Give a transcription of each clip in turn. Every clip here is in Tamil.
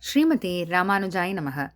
ஸ்ரீமதி ராமானுஜாய் நமக.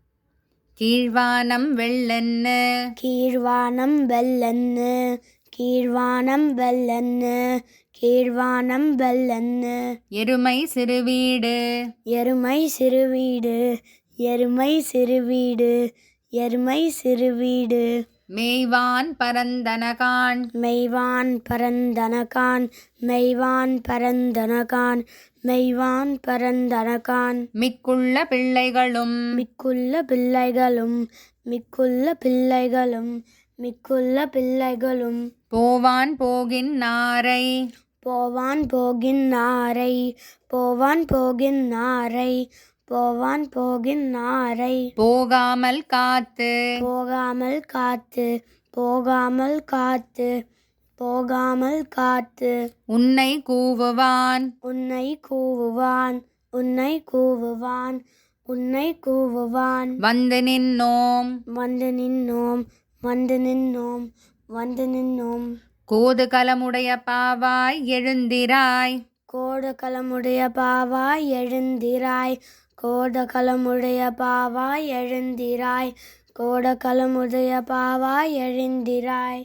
கீழ்வானம் வெள்ளன்னு கீழ்வானம் வெள்ளன்னு கீழ்வானம் வெள்ளன்னு கீழ்வானம் வெள்ளன்னு எருமை சிறுவீடு. எருமை சிறுவீடு. எருமை சிறுவீடு. எருமை சிறுவீடு. மேய்வான் பரந்தனகான். மெய்வான் பரந்தனகான் மெய்வான் பரந்தனகான் மெய்வான் பரந்தனகான். மிக்குள்ள பிள்ளைகளும். மிக்குள்ள பிள்ளைகளும் மிக்குள்ள பிள்ளைகளும் மிக்குள்ள பிள்ளைகளும். போவான் போகின் நாரை. போவான் போகின் நாரை போவான் போகின் நாரை போவான் போகின் நாரை. போகாமல் காத்து. போகாமல் காத்து. போகாமல் காத்து. போகாமல் காத்து. உன்னை கூவுவான். உன்னை கூவுவான். உன்னை கூவுவான். உன்னை கூவுவான். வந்து நின்னோம். வந்து நின்னோம். வந்து நின்னோம். வந்து நின்னோம். கோது கலமுடைய பாவாய் எழுந்திராய். கோடகலமுடைய பாவாய் எழுந்திராய். கோடகலமுடைய பாவாய் எழுந்திராய். கோடகலமுடைய பாவாய் எழுந்திராய்.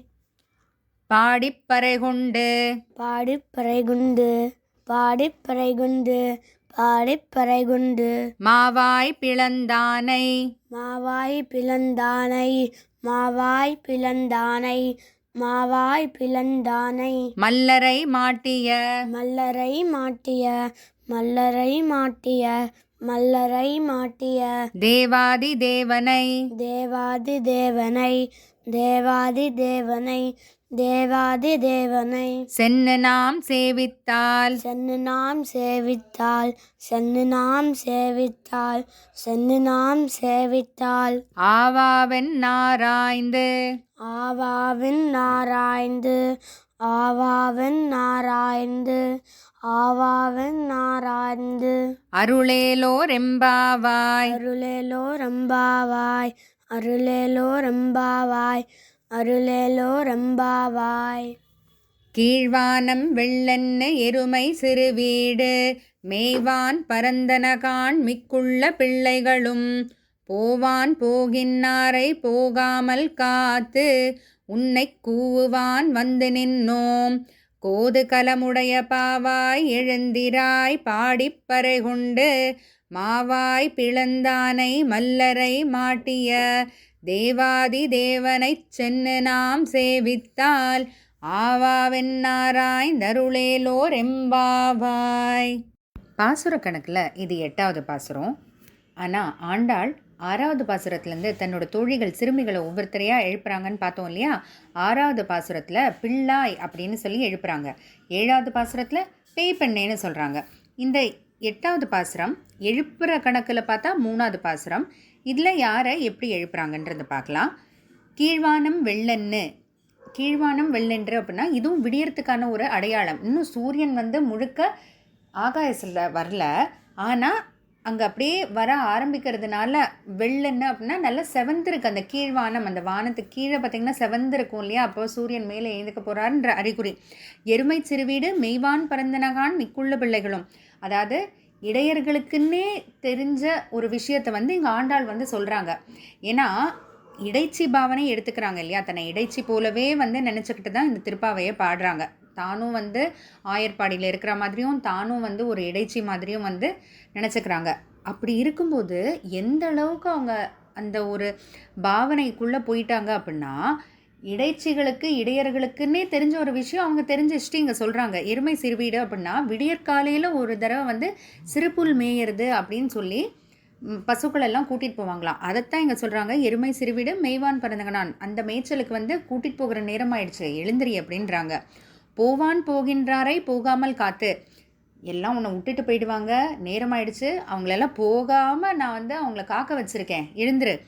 பாடிப்பறை கொண்டு பாடிப்பறைகுண்டு பாடிப்பறைகுண்டு பாடிப்பறைகுண்டு. மாவாய் பிளந்தானை. மாவாய் பிளந்தானை மாவாய் பிளந்தானை மாவாய் பிளந்தானை. மல்லரை மாட்டிய. மல்லரை மாட்டிய மல்லரை மாட்டிய மல்லரை மாட்டிய தேவாதி தேவனை. தேவாதி தேவனை. தேவாதி தேவனை. தேவாதி தேவனை. சென்னு நாம் சேவித்தால். சென்னு நாம் சேவித்தால். சென்னு நாம் சேவித்தால். சென்னு நாம் சேவித்தால். ஆவாவென் நாராய்ந்து. ஆவாவின் நாராய்ந்து. ஆவாவின் நாராய்ந்து ஆவாவின் நாராய்ந்து. அருளேலோ ரெம்பாவாய் அருளேலோ ரம்பாவாய் அருளேலோ ரம்பாவாய் அருளேலோ ரம்பாவாய் கீழ்வானம் வெள்ளென்ன எருமை சிறுவீடு மேய்வான் பரந்தனகான் மிக்குள்ள பிள்ளைகளும் போவான் போகின்னாரை போகாமல் காத்து உன்னை கூவுவான் வந்து நின்னோம். கோது கலமுடைய பாவாய் எழுந்திராய் பாடிப்பறை கொண்டு மாவாய் பிளந்தானை மல்லரை மாட்டிய தேவாதி தேவனைச் சென்னு நாம் சேவித்தால் ஆவாவென்னாராய் தருளேலோர் எம்பாவாய். பாசுர கணக்கில் இது எட்டாவது பாசுரம். ஆனால் ஆண்டாள் ஆறாவது பாசுரத்துலேருந்து தன்னோட தோழிகள் சிறுமிகளை ஒவ்வொருத்தரையாக எழுப்புறாங்கன்னு பார்த்தோம் இல்லையா? ஆறாவது பாசுரத்தில் பிள்ளாய் அப்படின்னு சொல்லி எழுப்புறாங்க. ஏழாவது பாசுரத்தில் பேய் பெண்ணேன்னு சொல்கிறாங்க இந்த எட்டாவது பாசுரம் எழுப்புற கணக்கில் பார்த்தா மூணாவது பாசுரம். இதில் யாரை எப்படி எழுப்புறாங்கன்றதை பார்க்கலாம். கீழ்வானம் வெள்ளன்னு. கீழ்வானம் வெள்ளென்று அப்படின்னா இதுவும் விடியறதுக்கான ஒரு அடையாளம். இன்னும் சூரியன் வந்து முழுக்க ஆகாயத்தில் வரல. ஆனால் அங்கே அப்படியே வர ஆரம்பிக்கிறதுனால வெள்ளன்னு அப்படின்னா நல்லா செவந்திருக்கு அந்த கீழ்வானம் அந்த வானத்துக்கு கீழே பார்த்தீங்கன்னா செவந்திருக்கும் இல்லையா? அப்போ சூரியன் மேலே எழுந்துக்க போகிறாருன்ற அறிகுறி. எருமை சிறுவீடு மெய்வான் பரந்தனகான் மிக்குள்ள பிள்ளைகளும். அதாவது இடையர்களுக்குன்னே தெரிஞ்ச ஒரு விஷயத்தை வந்து இங்கே ஆண்டாள் வந்து சொல்கிறாங்க ஏன்னா இடைச்சி பாவனை எடுத்துக்கிறாங்க இல்லையா? தன்னை இடைச்சி போலவே வந்து நினச்சிக்கிட்டு தான் இந்த திருப்பாவையை பாடுறாங்க. தானும் வந்து ஆயர்பாடியில் இருக்கிற மாதிரியும் தானும் வந்து ஒரு இடைச்சி மாதிரியும் வந்து நினச்சிக்கிறாங்க. அப்படி இருக்கும்போது எந்த அளவுக்கு அவங்க அந்த ஒரு பாவனைக்குள்ளே போயிட்டாங்க அப்படின்னா இடைச்சிகளுக்கு இடையர்களுக்குன்னே தெரிஞ்ச ஒரு விஷயம் அவங்க தெரிஞ்சு வச்சுட்டு இங்கே சொல்கிறாங்க எருமை சிறுவீடு அப்படின்னா விடியற்காலையில் ஒரு தடவை வந்து சிறுபுல் மேயறது அப்படின்னு சொல்லி ம், பசுக்கள் எல்லாம் கூட்டிகிட்டு போவாங்களாம். அதைத்தான் இங்கே சொல்கிறாங்க எருமை சிறுவீடு மெய்வான் பிறந்தங்கனான் அந்த மேய்ச்சலுக்கு வந்து கூட்டிகிட்டு போகிற நேரம் ஆயிடுச்சு. எழுந்திரி அப்படின்றாங்க. போவான் போகின்றாரை போகாமல் காத்து. எல்லாம் உன்னை விட்டுட்டு போயிடுவாங்க. நேரமாயிடுச்சு. அவங்களெல்லாம் போகாமல் நான் வந்து அவங்கள காக்க வச்சுருக்கேன். எழுந்துரு.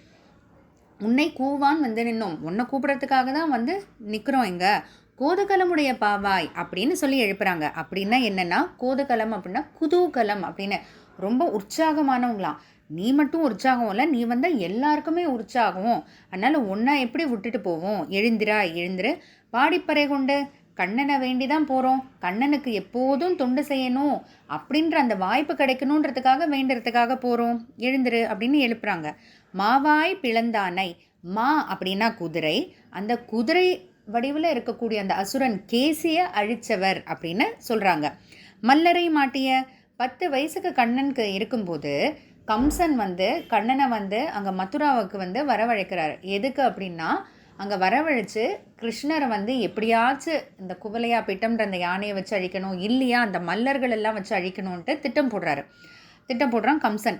உன்னை கூவான் வந்து நின்னோம். உன்னை கூப்பிட்றதுக்காக தான் வந்து நிற்கிறோம் இங்கே. கோதுகலமுடைய பாவாய் அப்படின்னு சொல்லி எழுப்புறாங்க. அப்படின்னா என்னென்னா கோதுகலம் அப்படின்னா குதூகலம் அப்படின்னு. ரொம்ப உற்சாகமானவங்களாம். நீ மட்டும் உற்சாகம் இல்லை. நீ வந்தால் எல்லாருக்குமே உற்சாகம். அதனால் ஒன்றா எப்படி விட்டுட்டு போவோம்? எழுந்திரா எழுந்திரு. பாடிப்பறை கொண்டு கண்ணனை வேண்டி தான் போகிறோம் கண்ணனுக்கு எப்போதும் தொண்டு செய்யணும். அப்படின்ற அந்த வாய்ப்பு கிடைக்கணுன்றதுக்காக வேண்டுறதுக்காக போகிறோம் எழுந்துரு அப்படின்னு எழுப்புறாங்க. மாவாய் பிளந்தானை. மா அப்படின்னா குதிரை. அந்த குதிரை வடிவில் இருக்கக்கூடிய அந்த அசுரன் கேசியை அழிச்சவர் அப்படின்னு சொல்கிறாங்க மல்லரை மாட்டிய பத்து வயசுக்கு கண்ணனுக்கு இருக்கும்போது கம்சன் வந்து கண்ணனை வந்து அங்கே மதுராவுக்கு வந்து வரவழைக்கிறார். எதுக்கு அப்படின்னா அங்கே வரவழைச்சு கிருஷ்ணரை வந்து எப்படியாச்சும் இந்த குவலையா பிட்டம்ன்ற அந்த யானையை வச்சு அழிக்கணும் இல்லையா அந்த மல்லர்கள் எல்லாம் வச்சு அழிக்கணும்ன்ட்டு திட்டம் போடுறாரு. திட்டம் போடுறான் கம்சன்.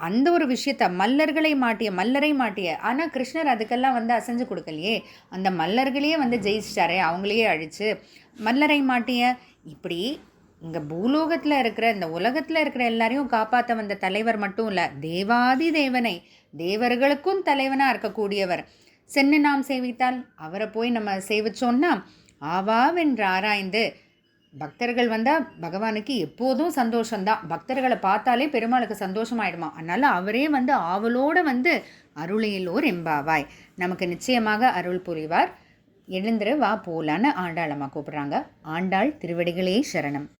அந்த ஒரு விஷயத்த மல்லர்களை மாட்டிய மல்லரை மாட்டிய ஆனால் கிருஷ்ணர் அதுக்கெல்லாம் வந்து அசைஞ்சு கொடுக்கலையே. அந்த மல்லர்களையே வந்து ஜெயிச்சிட்டாரே அவங்களையே அழிச்சு மல்லரை மாட்டிய. இப்படி இங்கே பூலோகத்தில் இருக்கிற இந்த உலகத்தில் இருக்கிற எல்லாரையும் காப்பாற்ற வந்த தலைவர் மட்டும் இல்லை தேவாதி தேவனை தேவர்களுக்கும் தலைவனாக இருக்கக்கூடியவர். சென்னை நாம் சேவித்தால் அவரை போய் நம்ம சேவிச்சோன்னா ஆவாவென்று ஆராய்ந்து பக்தர்கள் வந்தால் பகவானுக்கு எப்போதும் சந்தோஷம்தான். பக்தர்களை பார்த்தாலே பெருமாளுக்கு சந்தோஷமாயிடுமா? அதனால் அவரே வந்து ஆவலோடு வந்து அருளியலோர் எம்பாவாய் நமக்கு நிச்சயமாக அருள் புரிவார். எழுந்திரு வா போலான்னு ஆண்டாளம்மா கூப்பிட்றாங்க. ஆண்டாள் திருவடிகளே சரணம்.